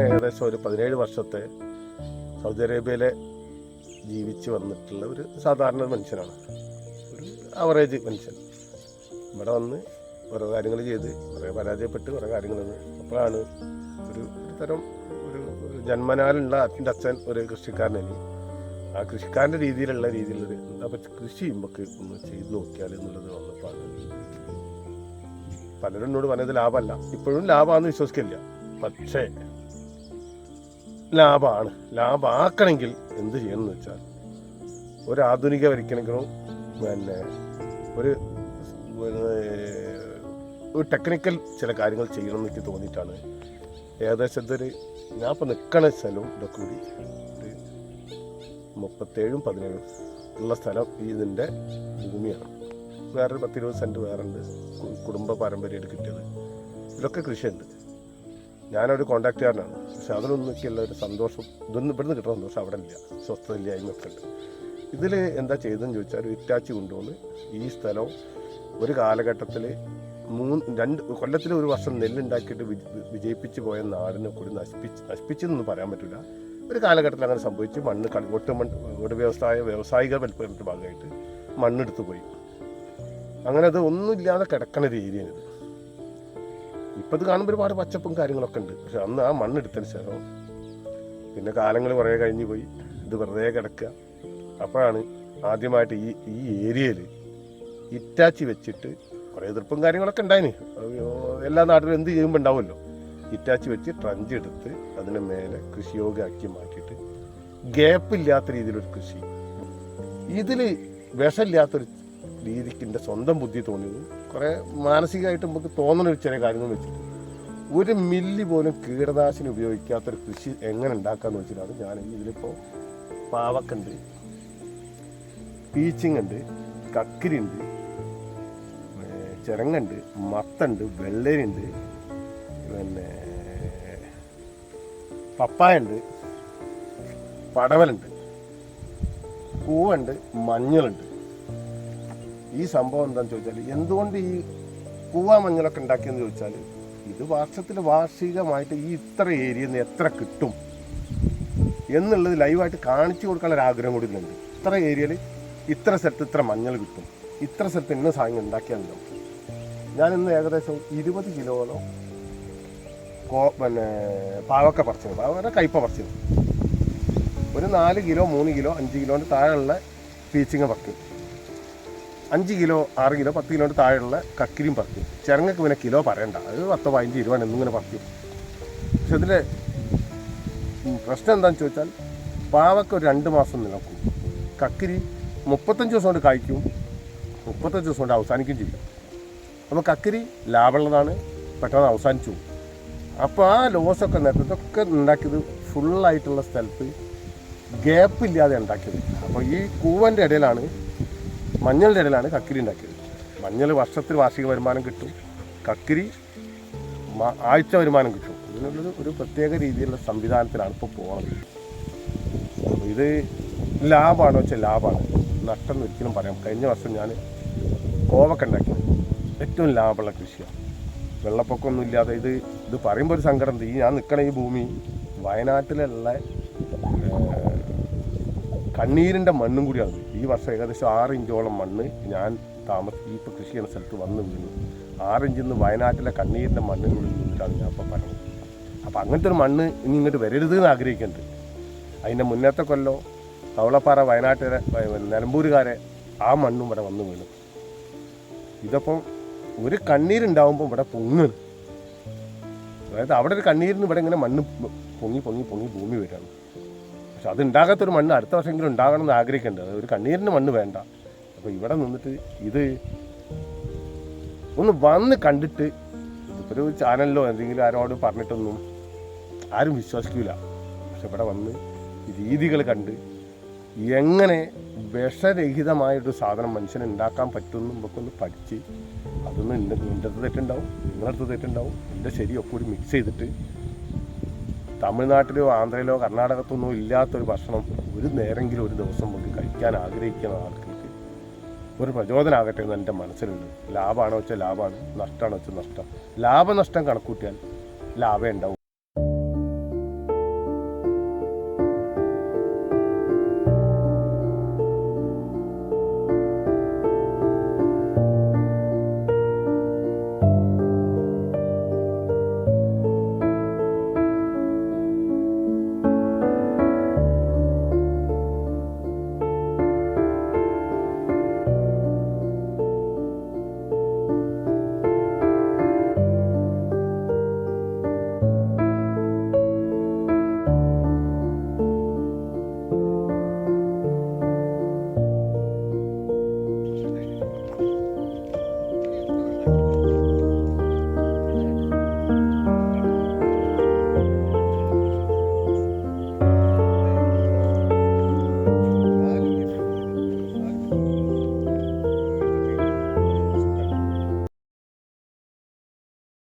ഏകദേശം ഒരു പതിനേഴ് വർഷത്തെ സൗദി അറേബ്യയിലെ ജീവിച്ച് വന്നിട്ടുള്ള ഒരു സാധാരണ മനുഷ്യനാണ്. ഒരു അവറേജ് മനുഷ്യൻ. ഇവിടെ വന്ന് കുറേ കാര്യങ്ങൾ ചെയ്ത് കുറേ പരാജയപ്പെട്ട് കുറേ കാര്യങ്ങൾ അപ്പോഴാണ് ഒരു ഒരു തരം ഒരു ജന്മനാലുള്ള അച്ഛന്റെ അച്ഛൻ ഒരു കൃഷിക്കാരനാണ് ആ കൃഷിക്കാരന്റെ രീതിയിലുള്ള രീതിയിലൊരു അപ്പോൾ കൃഷി ചെയ്യുമ്പോൾ ഒന്ന് ചെയ്ത് നോക്കിയാൽ എന്നുള്ളത് വന്നപ്പോൾ പലരും എന്നോട് പറഞ്ഞത് ലാഭമല്ല. ഇപ്പോഴും ലാഭമാണെന്ന് വിശ്വസിക്കില്ല. പക്ഷേ ലാഭമാണ്. ലാഭമാക്കണമെങ്കിൽ എന്ത് ചെയ്യണം എന്ന് വെച്ചാൽ ഒരു ആധുനിക വരിക്കണമെങ്കിലും പിന്നെ ഒരു ഒരു ടെക്നിക്കൽ ചില കാര്യങ്ങൾ ചെയ്യണം എനിക്ക് തോന്നിയിട്ടാണ്. ഏകദേശം ഇതൊരു ഞാൻ ഇപ്പോൾ നിൽക്കണ സ്ഥലവും ഇതൊക്കെ കൂടി ഒരു മുപ്പത്തേഴും പതിനേഴും ഉള്ള സ്ഥലം ഈ ഇതിന്റെ ഭൂമിയാണ്. വേറൊരു പത്തിരുപത് സെന്റ് വേറെ ഉണ്ട് കുടുംബ പാരമ്പര്യമായിട്ട് കിട്ടിയത്. ഇതിലൊക്കെ കൃഷിയുണ്ട്. ഞാനൊരു കോൺട്രാക്റ്റുകാരനാണ് പക്ഷെ അതിലൊന്നും ഒക്കെയുള്ള ഒരു സന്തോഷം ഇതൊന്നും ഇവിടുന്ന് കിട്ടുന്ന സന്തോഷം അവിടെ ഇല്ല. സ്വസ്ഥതയില്ലായ്മയൊക്കെ ഉണ്ട്. ഇതിൽ എന്താ ചെയ്തതെന്ന് ചോദിച്ചാൽ ഒരു ഇറ്റാച്ചി കൊണ്ടുവന്ന് ഈ സ്ഥലം ഒരു കാലഘട്ടത്തിൽ മൂന്ന് രണ്ട് കൊല്ലത്തിൽ ഒരു വർഷം നെല്ലുണ്ടാക്കിയിട്ട് വിജ- വിജയിപ്പിച്ച് പോയ നാടിനെ കൂടി നശിപ്പിച്ച് നശിപ്പിച്ചെന്നൊന്നും പറയാൻ പറ്റില്ല. ഒരു കാലഘട്ടത്തിൽ അങ്ങനെ സംഭവിച്ച് മണ്ണ് കളി മണ്ണ് ഒരു വ്യവസായ വ്യാവസായിക വൽപ്പനത്തിന്റെ ഭാഗമായിട്ട് മണ്ണെടുത്ത് പോയി. അങ്ങനെ അത് ഒന്നുമില്ലാതെ കിടക്കണ ഒരു ഇപ്പം ഇത് കാണുമ്പോൾ ഒരുപാട് പച്ചപ്പും കാര്യങ്ങളൊക്കെ ഉണ്ട്. പക്ഷെ അന്ന് ആ മണ്ണെടുത്തതിന് ശേഷം പിന്നെ കാലങ്ങൾ കുറേ കഴിഞ്ഞ് പോയി. ഇത് വെറുതെ കിടക്കുക അപ്പോഴാണ് ആദ്യമായിട്ട് ഈ ഈ ഏരിയയിൽ ഇറ്റാച്ചി വെച്ചിട്ട് കുറേ എതിർപ്പും കാര്യങ്ങളൊക്കെ ഉണ്ടായിന്. എല്ലാ നാട്ടിലും എന്ത് ചെയ്യുമ്പോൾ ഉണ്ടാവുമല്ലോ? ഇറ്റാച്ചി വെച്ച് ട്രഞ്ച് എടുത്ത് അതിന് മേലെ കൃഷിയോഗ്യമാക്കി മാറ്റിയിട്ട് ഗ്യാപ്പില്ലാത്ത രീതിയിലൊരു കൃഷി. ഇതിൽ വിഷമില്ലാത്തൊരു രീതിക്ക് എന്റെ സ്വന്തം ബുദ്ധി തോന്നിയത്. കുറേ മാനസികമായിട്ട് നമുക്ക് തോന്നുന്ന ഒരു ചെറിയ കാര്യങ്ങൾ വെച്ചിട്ട്. ഒരു മില്ലി പോലും കീടനാശിനി ഉപയോഗിക്കാത്തൊരു കൃഷി എങ്ങനെ ഉണ്ടാക്കാന്ന് വെച്ചിട്ടാണ് ഞാൻ ഇതിലിപ്പോൾ പാവക്കുണ്ട് പീച്ചിങ് ഉണ്ട് കക്കിരി ഉണ്ട് ചിരങ്ങുണ്ട് മത്തുണ്ട് വെള്ളരിണ്ട് പിന്നെ പപ്പായുണ്ട് പടവലുണ്ട് പൂവുണ്ട് മഞ്ഞളുണ്ട്. ഈ സംഭവം എന്താണെന്ന് ചോദിച്ചാൽ എന്തുകൊണ്ട് ഈ പൂവ മഞ്ഞളൊക്കെ ഉണ്ടാക്കിയെന്ന് ചോദിച്ചാൽ ഇത് വർഷത്തിൽ വാർഷികമായിട്ട് ഈ ഇത്ര ഏരിയയിൽ നിന്ന് എത്ര കിട്ടും എന്നുള്ളത് ലൈവായിട്ട് കാണിച്ചു കൊടുക്കാനുള്ള ആഗ്രഹം കൂടി ഉണ്ട്. ഇത്ര ഏരിയയിൽ ഇത്ര സ്ഥലത്ത് ഇത്ര മഞ്ഞൾ കിട്ടും. ഇത്ര സ്ഥലത്ത് ഇന്ന സാധനം ഉണ്ടാക്കിയാൽ നമുക്ക് ഞാൻ ഇന്ന് ഏകദേശം ഇരുപത് കിലോനോ കോ പിന്നെ പാവക്ക പറിച്ചത് പാവക്ക കയ്പ പറിച്ചത് ഒരു നാല് കിലോ മൂന്ന് കിലോ അഞ്ച് കിലോന്റെ താഴെയുള്ള പീച്ചിങ്ങ പറിക്കും. അഞ്ച് കിലോ ആറ് കിലോ പത്ത് കിലോന്റെ താഴെയുള്ള കക്കിരിയും പറിക്കും. ചിരങ്ങക്ക് പിന്നെ കിലോ പറയണ്ട. അത് പത്തോ പതിനഞ്ച് ഇരുപത് എന്നിങ്ങനെ പറിക്കും. പക്ഷെ അതിന്റെ പ്രശ്നം എന്താണെന്ന് ചോദിച്ചാൽ പാവക്ക ഒരു രണ്ട് മാസം നിലക്കും കക്കിരി മുപ്പത്തഞ്ച് ദിവസം കൊണ്ട് കായ്ക്കും മുപ്പത്തഞ്ച് ദിവസം കൊണ്ട് അവസാനിക്കും ചെയ്യും. അപ്പോൾ കക്കിരി ലാഭമുള്ളതാണ് പെട്ടെന്ന് അവസാനിച്ചു അപ്പോൾ ആ ലോസൊക്കെ നേരത്തെ ഇതൊക്കെ ഉണ്ടാക്കിയത് ഫുള്ളായിട്ടുള്ള സ്ഥലത്ത് ഗ്യാപ്പ് ഇല്ലാതെ ഉണ്ടാക്കിയത്. അപ്പോൾ ഈ കൂവന്റെ ഇടയിലാണ് മഞ്ഞളുടെ ഇടയിലാണ് കക്കിരി ഉണ്ടാക്കിയത്. മഞ്ഞൾ വർഷത്തിൽ വാർഷിക വരുമാനം കിട്ടും. കക്കിരി ആഴ്ച വരുമാനം കിട്ടും. ഇതിനുള്ളൊരു ഒരു പ്രത്യേക രീതിയിലുള്ള സംവിധാനത്തിലാണ് ഇപ്പോൾ പോകുന്നത് ഇത് ലാഭമാണോ വെച്ചാൽ ലാഭമാണ് നഷ്ടം ഒരിക്കലും പറയാം കഴിഞ്ഞ വർഷം ഞാൻ കോവക്ക ഉണ്ടാക്കിയത്. ഏറ്റവും ലാഭമുള്ള കൃഷിയാണ്. വെള്ളപ്പൊക്കമൊന്നും ഇല്ലാതെ ഇത് ഇത് പറയുമ്പോൾ ഒരു സങ്കടം ഈ ഞാൻ നിൽക്കണ ഈ ഭൂമി വയനാട്ടിലുള്ള കണ്ണീരിന്റെ മണ്ണും കൂടിയാണ് ഈ വർഷം ഏകദേശം ആറ് ഇഞ്ചോളം മണ്ണ് ഞാൻ താമസ ഇപ്പോൾ കൃഷി ചെയ്യുന്ന സ്ഥലത്ത് വന്ന് വീണു ആറിഞ്ചിൽ നിന്ന് വയനാട്ടിലെ കണ്ണീരിന്റെ മണ്ണിനുള്ളിൽ നിന്നിട്ടാണ് ഞാൻ ഇപ്പോൾ പറഞ്ഞത് അപ്പോൾ അങ്ങനത്തെ ഒരു മണ്ണ് ഇനി ഇങ്ങോട്ട് വരരുത് എന്ന് ആഗ്രഹിക്കുന്നുണ്ട്. അതിന്റെ മുന്നത്തെ കൊല്ലോ കവളപ്പാറ വയനാട്ടിലെ നിലമ്പൂരുകാരെ ആ മണ്ണും ഇവിടെ വന്ന് വീണു. ഇതപ്പം ഒരു കണ്ണീരുണ്ടാവുമ്പോൾ ഇവിടെ പൊങ്ങുന്നു അതായത് അവിടെ ഒരു കണ്ണീരിന് ഇവിടെ ഇങ്ങനെ മണ്ണ് പൊങ്ങി പൊങ്ങി പൊങ്ങി ഭൂമി വരികയാണ്. പക്ഷെ അത് ഉണ്ടാകാത്തൊരു മണ്ണ് അടുത്ത വർഷമെങ്കിലും ഉണ്ടാകണം എന്ന് ആഗ്രഹിക്കേണ്ടത് ഒരു കണ്ണീരിന് മണ്ണ് വേണ്ട. അപ്പോൾ ഇവിടെ നിന്നിട്ട് ഇത് ഒന്ന് വന്ന് കണ്ടിട്ട് ഒരു ചാനലിലോ എന്തെങ്കിലും ആരോട് പറഞ്ഞിട്ടൊന്നും ആരും വിശ്വസിക്കില്ല പക്ഷെ ഇവിടെ വന്ന് രീതികൾ കണ്ട് എങ്ങനെ വിഷരഹിതമായൊരു സാധനം മനുഷ്യന് ഉണ്ടാക്കാൻ പറ്റുമെന്ന് നമുക്കൊന്ന് പഠിച്ച് അതൊന്ന് എന്റെ എന്റെ അടുത്ത് തെറ്റുണ്ടാവും നിങ്ങളുടെ അടുത്ത് തെറ്റുണ്ടാവും എന്റെ ശരിയൊക്കെ കൂടി മിക്സ് ചെയ്തിട്ട് തമിഴ്നാട്ടിലോ ആന്ധ്രയിലോ കർണാടകത്തൊന്നും ഇല്ലാത്തൊരു ഭക്ഷണം ഒരു നേരെങ്കിലും ഒരു ദിവസം കൊണ്ട് കഴിക്കാൻ ആഗ്രഹിക്കുന്ന ആൾക്കാർക്ക് ഒരു പ്രചോദനമാകട്ടെ എന്ന് എന്റെ മനസ്സിലുണ്ട്. ലാഭമാണോ വെച്ചാൽ ലാഭമാണ് നഷ്ടമാണോ വെച്ചാൽ നഷ്ടം. ലാഭനഷ്ടം കണക്കൂട്ടിയാൽ ലാഭം ഉണ്ടാവും.